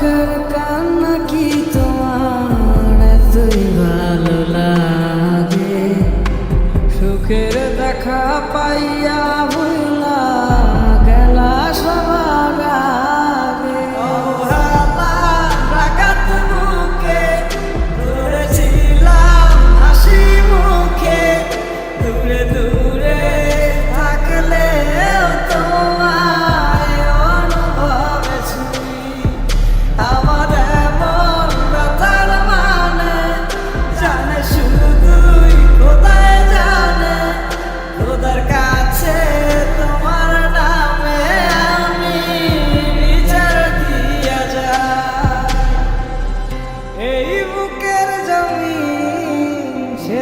চোখের কান্না কি তোমার এতই ভালো লাগে? সুখের দেখা পাইয়া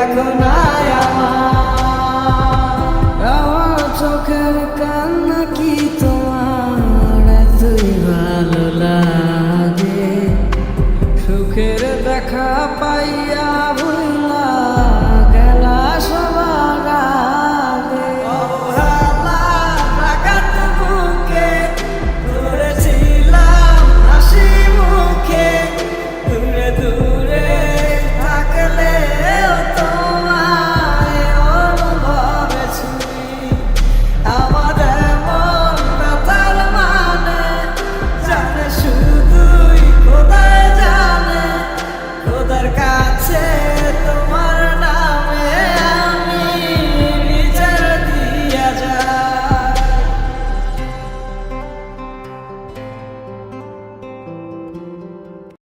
দেখো না আমার চোখের কান্না কি তোমার? তুই ভালো লাগে। সুখের দেখা পাইয়া